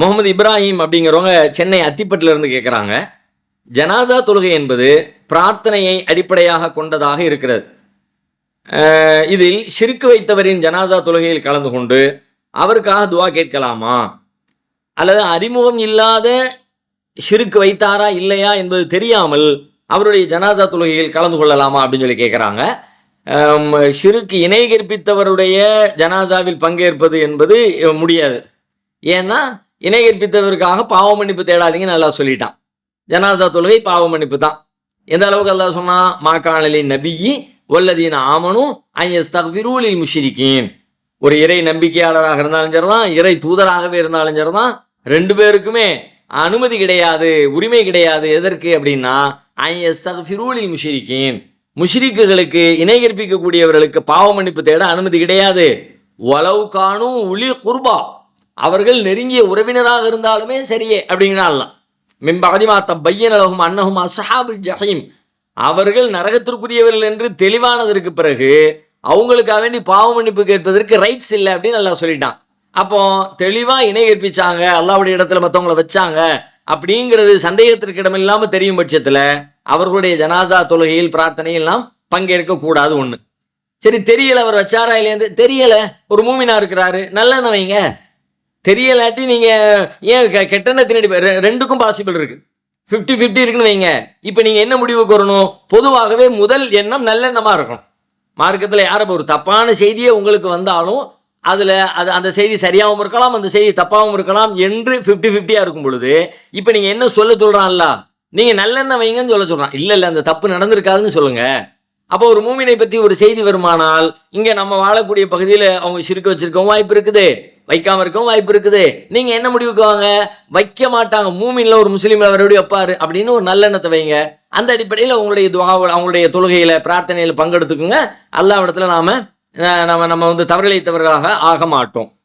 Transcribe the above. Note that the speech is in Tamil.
முகமது இப்ராஹிம் அப்படிங்கிறவங்க சென்னை அத்திப்பட்டில் இருந்து கேட்குறாங்க ஜனாசா தொழுகை என்பது பிரார்த்தனையை அடிப்படையாக கொண்டதாக இருக்கிறது. இதில் ஷிருக்கு வைத்தவரின் ஜனாசா தொழுகையில் கலந்து கொண்டு அவருக்காக துவா கேட்கலாமா? அல்லது அறிமுகம் இல்லாத ஷிருக்கு வைத்தாரா இல்லையா என்பது தெரியாமல் அவருடைய ஜனாசா தொழுகையில் கலந்து கொள்ளலாமா அப்படின்னு சொல்லி கேட்குறாங்க ஷிருக்கு இணை கற்பித்தவருடைய ஜனாசாவில் பங்கேற்பது என்பது முடியாது. ஏன்னா இணை கற்பித்தவருக்காக பாவ மன்னிப்பு தேடாதீங்க நல்லா சொல்லிட்டான். ஜனாசா தொழுகை பாவ மன்னிப்பு தான். எந்த அளவுக்கு அல்லா சொன்னா மாக்காணலி நபியி ஒல்லதீன ஆமனும் ஐஎஸ் தகவிரூலில் முஷிரிக்கேன் ஒரு இறை நம்பிக்கையாளராக இருந்தாலும் சரிதான் இறை தூதராகவே இருந்தாலும் சரிதான் ரெண்டு பேருக்குமே அனுமதி கிடையாது உரிமை கிடையாது எதற்கு அப்படின்னா ஐயஸ்தக்ஃபிரூலில் முஷிரிக்கீன் முஷ்ரிக்குகளுக்கு இணை கற்பிக்கக்கூடியவர்களுக்கு பாவ மன்னிப்பு தேட அனுமதி கிடையாது. ஒலவு காணும் உளி குர்பா. அவர்கள் நெருங்கிய உறவினராக இருந்தாலுமே சரியே அப்படிங்கிறான்ல மிம்பகதிமாத்த பையன் அழகும் அன்னகும் அசஹாபுல் ஜஹீம். அவர்கள் நரகத்திற்குரியவர்கள் என்று தெளிவானதற்கு பிறகு அவங்களுக்காக வேண்டி பாவ மன்னிப்பு கேட்பதற்கு ரைட்ஸ் இல்லை அப்படின்னு நல்லா சொல்லிட்டான். அப்போ தெளிவாக இணை கற்பிச்சாங்க அல்லாவுடைய இடத்துல மற்றவங்கள வச்சாங்க அப்படிங்கிறது சந்தேகத்திற்கு இடமில்லாமல் தெரியும் பட்சத்தில் அவர்களுடைய ஜனாசா தொழுகையில் பிரார்த்தனையில் நாம் பங்கேற்க கூடாது சரி தெரியலை அவர் வச்சாரா இல்லையா தெரியலை. ஒரு மூமினா இருக்கிறாரு நல்ல வைங்க தெரியலாட்டி நீங்க ஏன் கெ- கெட்டெண்ணத்தினடி ரெண்டுக்கும் பாசிபிள் இருக்கு. 50 50 இருக்குன்னு வைங்க. இப்போ நீங்கள் என்ன முடிவுக்கு வரணும்? பொதுவாகவே முதல் எண்ணம் நல்லெண்ணமாக இருக்கணும். மார்க்கத்தில் யார் இப்போ ஒரு தப்பான செய்தியே உங்களுக்கு வந்தாலும் அதில் அது அந்த செய்தி சரியாகவும் இருக்கலாம் அந்த செய்தி தப்பாகவும் இருக்கலாம் என்று 50 ஃபிஃப்டியாக இருக்கும் பொழுது இப்போ நீங்கள் என்ன சொல்ல சொல்கிறான்ல நீங்கள் நல்லெண்ணெய் வைங்கன்னு சொல்ல சொல்கிறான் இல்லை இல்லை அந்த தப்பு நடந்திருக்காதுன்னு சொல்லுங்கள் அப்போ ஒரு மூமினை பற்றி ஒரு செய்தி வருமானால் இங்கே நம்ம வாழக்கூடிய பகுதியில் அவங்க சிறுக்க வச்சுருக்கவும் வாய்ப்பு இருக்குது. வைக்காம இருக்கவும் வாய்ப்பு இருக்குது. நீங்க என்ன முடிவுக்கு வாங்க? வைக்க மாட்டாங்க. மூமின்ல ஒரு முஸ்லீம் அவருடைய வைப்பாரு அப்படின்னு ஒரு நல்லெண்ணத்தை வைங்க. அந்த அடிப்படையில் உங்களுடைய துவாவில் அவங்களுடைய தொழுகையில பிரார்த்தனையில் பங்கெடுத்துக்குங்க. அல்லாவிடத்துல நாம நம்ம நம்ம வந்து தவறிழைத்தவர்களாக ஆக மாட்டோம்.